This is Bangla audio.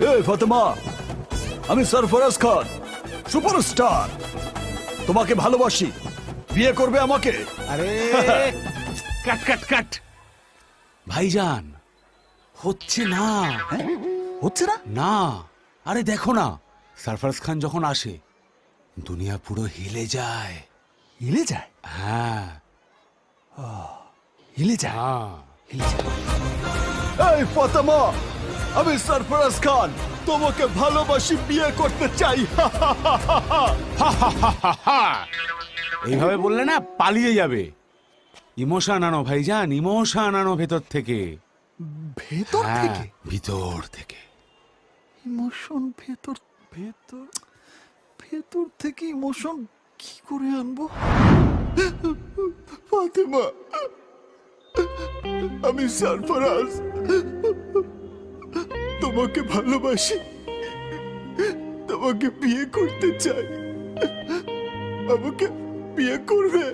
এ ফাতেমা আমি সরফরাজ খান সুপারস্টার। তোমাকে ভালোবাসি। বিয়ে করবে আমাকে। আরে কাট কাট কাট। ভাইজান হচ্ছে না। হচ্ছে না? না। আরে দেখো না সরফরাজ খান যখন আসে দুনিয়া পুরো হিলে যায়। হিলে যায়? হ্যাঁ। হিলে যায়? হ্যাঁ। হিলে যায়। এই ফাতেমা আমি সরফরাজ খান তোমাকে ভালোবাসি বিয়ে করতে চাই। এইভাবে বললে না পালিয়ে যাবে। ইমোশন আনো ভাইজান ইমোশন আনো ভেতর থেকে। ভেতর হ্যাঁ, থেকে? ভিতর থেকে। ইমোশন ভেতর ভেতর ভেতর থেকে ইমোশন কি করে আনব? ফাতেমা আমি সরফরাজ। তোমাকে ভালোবাসি। তোমাকে বিয়ে করতে চাই। আমাকে বিয়ে করবে।